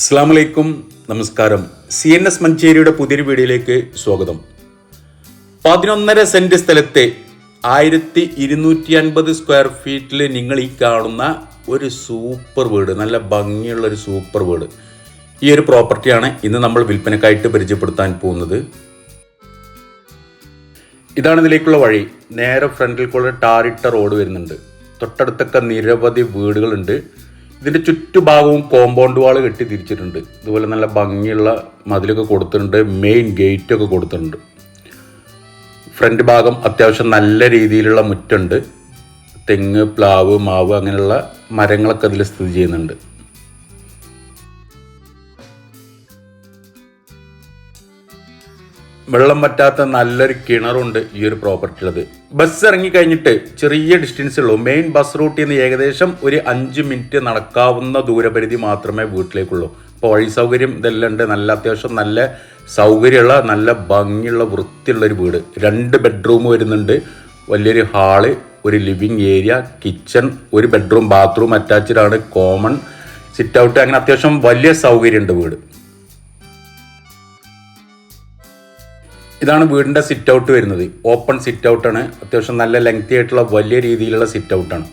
അസ്സാം വലൈക്കും നമസ്കാരം. സി എൻ എസ് മഞ്ചേരിയുടെ പുതിയൊരു വീഡിയോയിലേക്ക് സ്വാഗതം. പതിനൊന്നര സെന്റ് സ്ഥലത്തെ ആയിരത്തി ഇരുന്നൂറ്റി അൻപത് സ്ക്വയർ ഫീറ്റിൽ നിങ്ങൾ ഈ കാണുന്ന ഒരു സൂപ്പർ വീട് നല്ല ഭംഗിയുള്ള ഒരു സൂപ്പർ വീട്. ഈ ഒരു പ്രോപ്പർട്ടിയാണ് ഇന്ന് നമ്മൾ വിൽപ്പനക്കായിട്ട് പരിചയപ്പെടുത്താൻ പോകുന്നത്. ഇതാണ് ഇതിലേക്കുള്ള വഴി. നേരെ ഫ്രണ്ടിൽ കൂടെ ടാറിട്ട റോഡ് വരുന്നുണ്ട്. തൊട്ടടുത്തൊക്കെ നിരവധി വീടുകളുണ്ട്. ഇതിന്റെ ചുറ്റുഭാഗവും കോമ്പൗണ്ട് വാൾ കെട്ടി തിരിച്ചിട്ടുണ്ട്. ഇതുപോലെ നല്ല ഭംഗിയുള്ള മതിലൊക്കെ കൊടുത്തിട്ടുണ്ട്. മെയിൻ ഗേറ്റ് ഒക്കെ കൊടുത്തിട്ടുണ്ട്. ഫ്രണ്ട് ഭാഗം അത്യാവശ്യം നല്ല രീതിയിലുള്ള മുറ്റുണ്ട്. തെങ്ങ് പ്ലാവ് മാവ് അങ്ങനെയുള്ള മരങ്ങളൊക്കെ അതിൽ സ്ഥിതി ചെയ്യുന്നുണ്ട്. വെള്ളം പറ്റാത്ത നല്ലൊരു കിണറുണ്ട് ഈ ഒരു പ്രോപ്പർട്ടിയുള്ളത് ബസ് ഇറങ്ങി കഴിഞ്ഞിട്ട് ചെറിയ ഡിസ്റ്റൻസ് ഉള്ളൂ. മെയിൻ ബസ് റൂട്ടിൽ നിന്ന് ഏകദേശം ഒരു അഞ്ച് മിനിറ്റ് നടക്കാവുന്ന ദൂരപരിധി മാത്രമേ വീട്ടിലേക്കുള്ളൂ. അപ്പോൾ വഴി സൗകര്യം ഇതെല്ലാം ഉണ്ട്. നല്ല അത്യാവശ്യം നല്ല സൗകര്യമുള്ള നല്ല ഭംഗിയുള്ള വൃത്തിയുള്ളൊരു വീട്. രണ്ട് ബെഡ്റൂം വരുന്നുണ്ട്. വലിയൊരു ഹാൾ ഒരു ലിവിങ് ഏരിയ കിച്ചൺ ഒരു ബെഡ്റൂം ബാത്റൂം അറ്റാച്ച്ഡ് ആണ്. കോമൺ സിറ്റ് ഔട്ട് അങ്ങനെ അത്യാവശ്യം വലിയ സൗകര്യമുണ്ട് വീട്. ഇതാണ് വീടിന്റെ സിറ്റ് ഔട്ട് വരുന്നത്. ഓപ്പൺ സിറ്റ് ഔട്ടാണ് അത്യാവശ്യം നല്ല ലെങ്തി ആയിട്ടുള്ള വലിയ രീതിയിലുള്ള സിറ്റ് ഔട്ടാണ്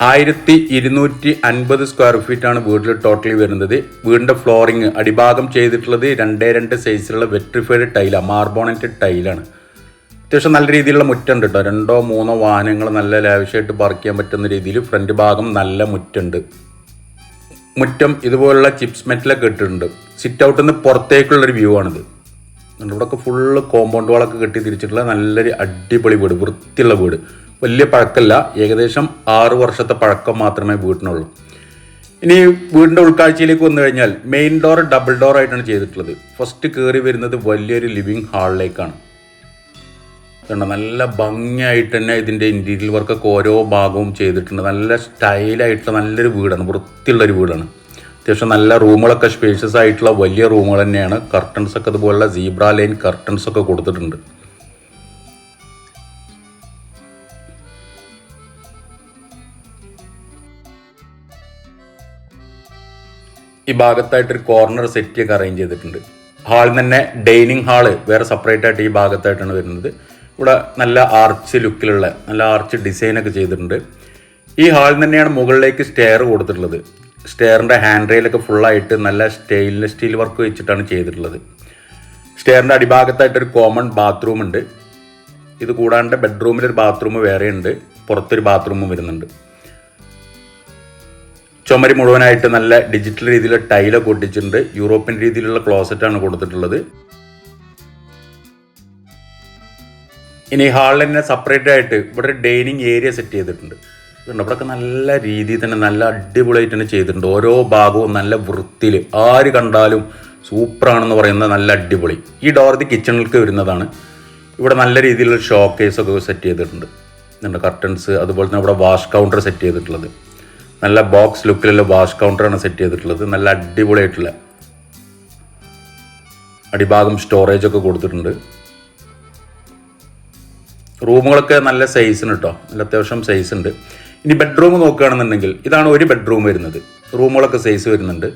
ആയിരത്തി ഇരുന്നൂറ്റി അൻപത് സ്ക്വയർ ഫീറ്റ് ആണ് വീട്ടിൽ ടോട്ടലി വരുന്നത്. വീടിന്റെ ഫ്ലോറിങ് അടിഭാഗം ചെയ്തിട്ടുള്ളത് രണ്ടേ രണ്ട് സൈസിലുള്ള വെട്രിഫൈഡ് ടൈലാണ് മാർബോണറ്റ് ടൈലാണ് അത്യാവശ്യം നല്ല രീതിയിലുള്ള മുറ്റുണ്ട് കേട്ടോ രണ്ടോ മൂന്നോ വാഹനങ്ങൾ നല്ല ലാവിഷായിട്ട് പാർക്ക് ചെയ്യാൻ പറ്റുന്ന രീതിയിൽ ഫ്രണ്ട് ഭാഗം നല്ല മുറ്റുണ്ട്. മുറ്റം ഇതുപോലുള്ള ചിപ്സ് മെറ്റലൊക്കെ ഇട്ടിട്ടുണ്ട്. സിറ്റ് ഔട്ടിൽ നിന്ന് പുറത്തേക്കുള്ളൊരു വ്യൂ ആണിത്. ഇവിടെയൊക്കെ ഫുള്ള് കോമ്പൗണ്ട് വാളൊക്കെ കെട്ടി തിരിച്ചിട്ടുള്ള നല്ലൊരു അടിപൊളി വീട് വൃത്തിയുള്ള വീട്. വലിയ പഴക്കമല്ല ഏകദേശം ആറു വർഷത്തെ പഴക്കം മാത്രമേ വീട്ടിനുള്ളൂ ഇനി വീടിന്റെ ഉൾക്കാഴ്ചയിലേക്ക് വന്നു കഴിഞ്ഞാൽ മെയിൻ ഡോർ ഡബിൾ ഡോർ ആയിട്ടാണ് ചെയ്തിട്ടുള്ളത്. ഫസ്റ്റ് കയറി വരുന്നത് വലിയൊരു ലിവിങ് ഹാളിലേക്കാണ് കണ്ടോ നല്ല ഭംഗിയായിട്ട് തന്നെ ഇതിന്റെ ഇന്റീരിയൽ വർക്കൊക്കെ ഓരോ ഭാഗവും ചെയ്തിട്ടുണ്ട്. നല്ല സ്റ്റൈലായിട്ടുള്ള നല്ലൊരു വീടാണ് വൃത്തിയുള്ളൊരു വീടാണ്. അത്യാവശ്യം നല്ല റൂമുകളൊക്കെ സ്പേഷ്യസ് ആയിട്ടുള്ള വലിയ റൂമുകൾ തന്നെയാണ്. കർട്ടൻസ് ഒക്കെ അതുപോലുള്ള സീബ്ര ലൈൻ കർട്ടൻസ് ഒക്കെ കൊടുത്തിട്ടുണ്ട്. ഈ ഭാഗത്തായിട്ടൊരു കോർണർ സെറ്റ് ഒക്കെ അറേഞ്ച് ചെയ്തിട്ടുണ്ട്. ഹാളിൽ തന്നെ ഡൈനിങ് ഹാൾ വേറെ സെപ്പറേറ്റ് ആയിട്ട് ഈ ഭാഗത്തായിട്ടാണ് വരുന്നത്. ഇവിടെ നല്ല ആർച്ച് ലുക്കിലുള്ള നല്ല ആർച്ച് ഡിസൈനൊക്കെ ചെയ്തിട്ടുണ്ട്. ഈ ഹാളിൽ തന്നെയാണ് മുകളിലേക്ക് സ്റ്റെയർ കൊടുത്തിട്ടുള്ളത്. സ്റ്റെയറിന്റെ ഹാൻഡ് റെയിലൊക്കെ ഫുള്ളായിട്ട് നല്ല സ്റ്റെയിൻലെസ് സ്റ്റീൽ വർക്ക് വെച്ചിട്ടാണ് ചെയ്തിട്ടുള്ളത്. സ്റ്റെയറിന്റെ അടിഭാഗത്തായിട്ടൊരു കോമൺ ബാത്റൂം ഉണ്ട്. ഇത് കൂടാണ്ട് ബെഡ്റൂമിലൊരു ബാത്റൂം വേറെ ഉണ്ട്. പുറത്തൊരു ബാത്റൂമും വരുന്നുണ്ട്. ചുമരി മുഴുവനായിട്ട് നല്ല ഡിജിറ്റൽ രീതിയിലുള്ള ടൈലൊക്കെ ഒട്ടിച്ചിട്ടുണ്ട്. യൂറോപ്യൻ രീതിയിലുള്ള ക്ലോസറ്റാണ് കൊടുത്തിട്ടുള്ളത്. ഇനി ഹാളിൽ തന്നെ സെപ്പറേറ്റ് ആയിട്ട് ഇവിടെ ഡൈനിങ് ഏരിയ സെറ്റ് ചെയ്തിട്ടുണ്ട്. ഇതുണ്ട് നല്ല രീതിയിൽ തന്നെ നല്ല അടിപൊളിയായിട്ട് തന്നെ ചെയ്തിട്ടുണ്ട്. ഓരോ ഭാഗവും നല്ല വൃത്തിയിൽ. ആര് കണ്ടാലും സൂപ്പറാണെന്ന് പറയുന്ന നല്ല അടിപൊളി. ഈ ഡോർ ഇത് കിച്ചണിലേക്ക് വരുന്നതാണ്. ഇവിടെ നല്ല രീതിയിലുള്ള ഷോ കേസൊക്കെ സെറ്റ് ചെയ്തിട്ടുണ്ട്. ഇതുണ്ട് കർട്ടൻസ് അതുപോലെ തന്നെ ഇവിടെ വാഷ് കൗണ്ടർ സെറ്റ് ചെയ്തിട്ടുള്ളത്. നല്ല ബോക്സ് ലുക്കിലുള്ള വാഷ് കൗണ്ടറാണ് സെറ്റ് ചെയ്തിട്ടുള്ളത്. നല്ല അടിപൊളിയായിട്ടുള്ള. അടിഭാഗം സ്റ്റോറേജ് ഒക്കെ കൊടുത്തിട്ടുണ്ട്. റൂമുകളൊക്കെ നല്ല സൈസിന് കേട്ടോ നല്ല അത്യാവശ്യം സൈസ് ഉണ്ട്. ഇനി ബെഡ്റൂം നോക്കുകയാണെന്നുണ്ടെങ്കിൽ ഇതാണ് ഒരു ബെഡ്റൂം വരുന്നത്. റൂമുകളൊക്കെ സൈസ് വരുന്നുണ്ട്.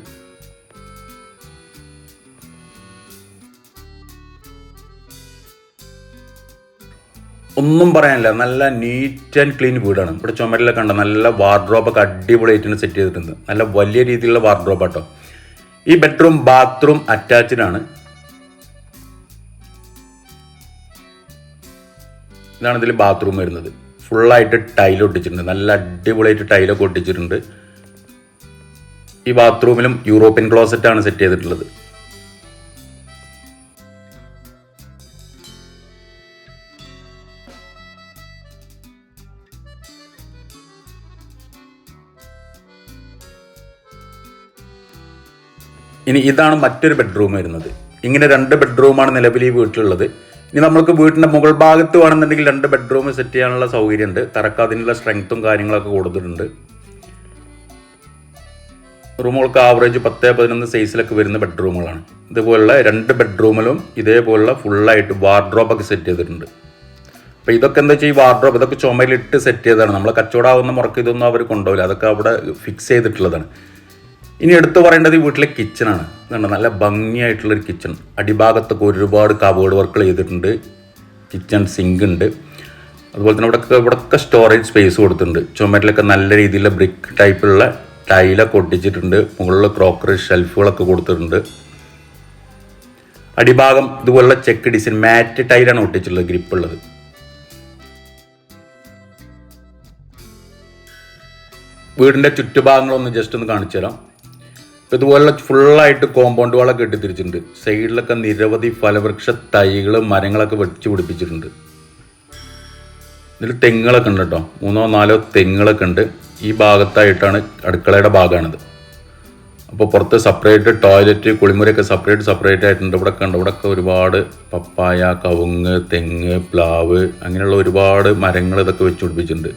ഒന്നും പറയാനില്ല. നല്ല നീറ്റ് ആൻഡ് ക്ലീൻ വീടാണ്. ഇവിടെ ചുമരിലൊക്കെ കണ്ട നല്ല വാർഡ്രോബൊക്കെ അടിപൊളിയായിട്ടാണ് സെറ്റ് ചെയ്തിട്ടുണ്ട്. നല്ല വലിയ രീതിയിലുള്ള വാർഡ്രോബ് കേട്ടോ ഈ ബെഡ്റൂം ബാത്റൂം അറ്റാച്ച്ഡ് ആണ്. ഇതാണ് ഇതിൽ ബാത്റൂം വരുന്നത്. ഫുള്ളായിട്ട് ടൈൽ ഒട്ടിച്ചിട്ടുണ്ട്. നല്ല അടിപൊളിയായിട്ട് ടൈലൊക്കെ ഒട്ടിച്ചിട്ടുണ്ട്. ഈ ബാത്റൂമിലും യൂറോപ്യൻ ക്ലോസറ്റ് ആണ് സെറ്റ് ചെയ്തിട്ടുള്ളത്. ഇനി ഇതാണ് മറ്റൊരു ബെഡ്റൂം വരുന്നത്. ഇങ്ങനെ രണ്ട് ബെഡ്റൂമാണ് നിലവിൽ ഈ വീട്ടിലുള്ളത്. ഇനി നമ്മൾക്ക് വീട്ടിന്റെ മുകൾ ഭാഗത്ത് വേണമെന്നുണ്ടെങ്കിൽ രണ്ട് ബെഡ്റൂം സെറ്റ് ചെയ്യാനുള്ള സൗകര്യമുണ്ട്. തറക്ക് അതിനുള്ള സ്ട്രെങ്ത്തും കാര്യങ്ങളൊക്കെ കൊടുത്തിട്ടുണ്ട്. റൂമുകൾക്ക് ആവറേജ് പത്ത് പതിനൊന്ന് സൈസിലൊക്കെ വരുന്ന ബെഡ്റൂമുകളാണ് ഇതുപോലുള്ള രണ്ട് ബെഡ്റൂമിലും ഇതേപോലുള്ള ഫുള്ളായിട്ട് വാർഡ്രോബൊക്കെ സെറ്റ് ചെയ്തിട്ടുണ്ട്. അപ്പോൾ ഇതൊക്കെ എന്താ വെച്ചാൽ ഈ വാർഡ്രോബ് ഇതൊക്കെ ചുമലിട്ട് സെറ്റ് ചെയ്തതാണ്. നമ്മൾ കച്ചവടമാവുന്ന മുറക്ക് ഇതൊന്നും അവർ കൊണ്ടുപോകില്ല അതൊക്കെ അവിടെ ഫിക്സ് ചെയ്തിട്ടുള്ളതാണ്. ഇനി എടുത്തു പറയേണ്ടത് ഈ വീട്ടിലെ കിച്ചണാണ് ഇതുണ്ട്. നല്ല ഭംഗിയായിട്ടുള്ളൊരു കിച്ചൺ അടിഭാഗത്തൊക്കെ ഒരുപാട് കബോർഡ് വർക്കുകൾ ചെയ്തിട്ടുണ്ട്. കിച്ചൺ സിങ്ക് ഉണ്ട്. അതുപോലെ തന്നെ ഇവിടെ ഇവിടെയൊക്കെ സ്റ്റോറേജ് സ്പേസ് കൊടുത്തിട്ടുണ്ട്. ചുമരിലൊക്കെ നല്ല രീതിയിലുള്ള ബ്രിക്ക് ടൈപ്പിലുള്ള ടൈലൊക്കെ ഒട്ടിച്ചിട്ടുണ്ട്. മുകളിൽ ക്രോക്കറി ഷെൽഫുകളൊക്കെ കൊടുത്തിട്ടുണ്ട്. അടിഭാഗം ഇതുപോലുള്ള ചെക്ക് ഡിസൈൻ മാറ്റ് ടൈലാണ് ഒട്ടിച്ചിട്ടുള്ളത് ഗ്രിപ്പ് ഉള്ളത്. വീടിന്റെ ചുറ്റുഭാഗങ്ങളൊന്ന് ജസ്റ്റ് ഒന്ന് കാണിച്ചു തരാം ഇപ്പം ഇതുപോലെ ഫുള്ളായിട്ട് കോമ്പൗണ്ട് വാളൊക്കെ കെട്ടിത്തിരിച്ചിട്ടുണ്ട് സൈഡിലൊക്കെ നിരവധി ഫലവൃക്ഷ തൈകൾ മരങ്ങളൊക്കെ വെച്ച് പിടിപ്പിച്ചിട്ടുണ്ട്. ഇതിൽ തെങ്ങുകളൊക്കെ ഉണ്ട് കേട്ടോ. മൂന്നോ നാലോ തെങ്ങുകളൊക്കെ ഉണ്ട്. ഈ ഭാഗത്തായിട്ടാണ് അടുക്കളയുടെ ഭാഗമാണിത്. അപ്പോൾ പുറത്ത് സെപ്പറേറ്റ് ടോയ്ലറ്റ് കുളിമുറിയൊക്കെ സെപ്പറേറ്റ് സെപ്പറേറ്റ് ആയിട്ടുണ്ട്. ഇവിടെ ഉണ്ട്. ഇവിടെയൊക്കെ ഒരുപാട് പപ്പായ കവുങ്ങ് തെങ്ങ് പ്ലാവ് അങ്ങനെയുള്ള ഒരുപാട് മരങ്ങൾ ഇതൊക്കെ വെച്ച് പിടിപ്പിച്ചിട്ടുണ്ട്.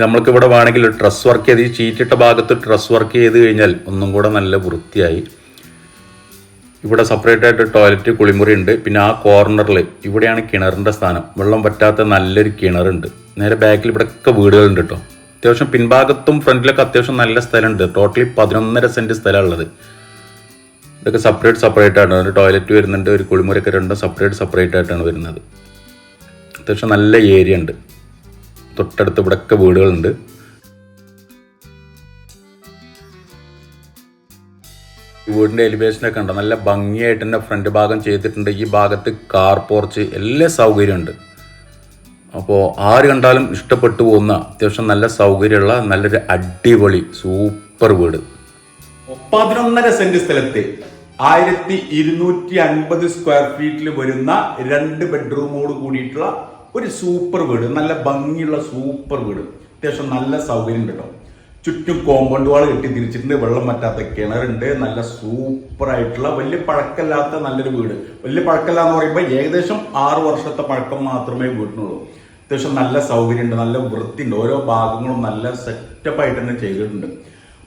നമ്മൾക്ക് ഇവിടെ വേണമെങ്കിൽ ഡ്രസ് വർക്ക് ചെയ്ത് ഈ ചീറ്റിട്ട ഭാഗത്ത് ഡ്രസ് വർക്ക് ചെയ്ത് കഴിഞ്ഞാൽ ഒന്നും കൂടെ നല്ല വൃത്തിയായി. ഇവിടെ സെപ്പറേറ്റ് ആയിട്ട് ടോയ്ലറ്റ് കുളിമുറി ഉണ്ട്. പിന്നെ ആ കോർണറിൽ ഇവിടെയാണ് കിണറിന്റെ സ്ഥാനം. വെള്ളം പറ്റാത്ത നല്ലൊരു കിണറുണ്ട്. നേരെ ബാക്കിൽ ഇവിടെയൊക്കെ വീടുകളുണ്ട് കേട്ടോ. അത്യാവശ്യം പിൻഭാഗത്തും ഫ്രണ്ടിലൊക്കെ അത്യാവശ്യം നല്ല സ്ഥലമുണ്ട്. ടോട്ടലി പതിനൊന്നര സെന്റ് സ്ഥലമുള്ളത് ഇതൊക്കെ സെപ്പറേറ്റ് സെപ്പറേറ്റ് ആണ്. ഒരു ടോയ്ലറ്റ് വരുന്നുണ്ട് ഒരു കുളിമുറിയൊക്കെ രണ്ടും സെപ്പറേറ്റ് സെപ്പറേറ്റ് ആയിട്ടാണ് വരുന്നത്. അത്യാവശ്യം നല്ല ഏരിയ ഉണ്ട്. തൊട്ടടുത്ത് ഇവിടെയൊക്കെ വീടുകളുണ്ട്. വീടിന്റെ എലിവേഷനൊക്കെ ഉണ്ട് നല്ല ഭംഗിയായിട്ട് തന്നെ ഫ്രണ്ട് ഭാഗം ചെയ്തിട്ടുണ്ട്. ഈ ഭാഗത്ത് കാർ പോർച്ച് എല്ലാ സൗകര്യമുണ്ട് അപ്പോൾ ആര് കണ്ടാലും ഇഷ്ടപ്പെട്ടു പോകുന്ന അത്യാവശ്യം നല്ല സൗകര്യമുള്ള നല്ലൊരു അടിപൊളി സൂപ്പർ വീട്. പതിനൊന്നര സെന്റ് സ്ഥലത്ത് ആയിരത്തി ഇരുന്നൂറ്റി അൻപത് സ്ക്വയർ ഫീറ്റിൽ വരുന്ന രണ്ട് ബെഡ്റൂമോട് കൂടിയിട്ടുള്ള ഒരു സൂപ്പർ വീട് നല്ല ഭംഗിയുള്ള സൂപ്പർ വീട്. അത്യാവശ്യം നല്ല സൗകര്യം കേട്ടോ ചുറ്റും കോമ്പൗണ്ട് വാൾ കെട്ടി തിരിച്ചിട്ടുണ്ട് വെള്ളം പറ്റാത്ത കിണറുണ്ട് നല്ല സൂപ്പർ ആയിട്ടുള്ള വലിയ പഴക്കല്ലാത്ത നല്ലൊരു വീട്. വലിയ പഴക്കല്ല എന്ന് പറയുമ്പോൾ ഏകദേശം ആറ് വർഷത്തെ പഴക്കം മാത്രമേ വീട്ടിനുള്ളൂ അത്യാവശ്യം നല്ല സൗകര്യമുണ്ട് നല്ല വൃത്തിയുണ്ട്. ഓരോ ഭാഗങ്ങളും നല്ല സെറ്റപ്പ് ആയിട്ട് തന്നെ ചെയ്തിട്ടുണ്ട്.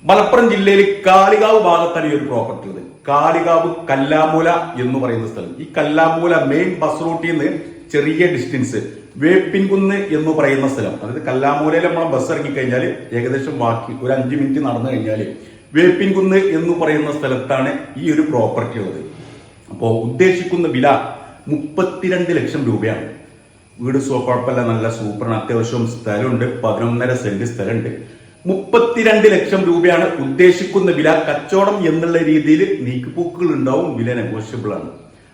മലപ്പുറം ജില്ലയിൽ കാളികാവ് ഭാഗത്താണ് ഈ ഒരു പ്രോപ്പർട്ടി ഉള്ളത്. കാളികാവ് കല്ലാമൂല എന്ന് പറയുന്ന സ്ഥലം. ഈ കല്ലാമൂല മെയിൻ ബസ് റൂട്ടിൽ നിന്ന് ചെറിയ ഡിസ്റ്റൻസ് വേപ്പിൻകുന്ന് എന്ന് പറയുന്ന സ്ഥലം. അതായത് കല്ലാമൂലയിൽ നമ്മൾ ബസ് ഇറങ്ങിക്കഴിഞ്ഞാൽ ഏകദേശം ബാക്കി ഒരു അഞ്ച് മിനിറ്റ് നടന്നു കഴിഞ്ഞാൽ വേപ്പിൻകുന്ന് എന്ന് പറയുന്ന സ്ഥലത്താണ് ഈ ഒരു പ്രോപ്പർട്ടി ഉള്ളത്. അപ്പോൾ ഉദ്ദേശിക്കുന്ന വില മുപ്പത്തിരണ്ട് ലക്ഷം രൂപയാണ്. വീട് സോ കുഴപ്പമില്ല നല്ല സൂപ്പറാണ് അത്യാവശ്യം സ്ഥലമുണ്ട്. പതിനൊന്നര സെന്റ് സ്ഥലമുണ്ട്. മുപ്പത്തിരണ്ട് ലക്ഷം രൂപയാണ് ഉദ്ദേശിക്കുന്ന വില. കച്ചവടം എന്നുള്ള രീതിയിൽ നീക്കുപോക്കുകൾ ഉണ്ടാവും. വില നെഗോഷ്യബിൾ ആണ്.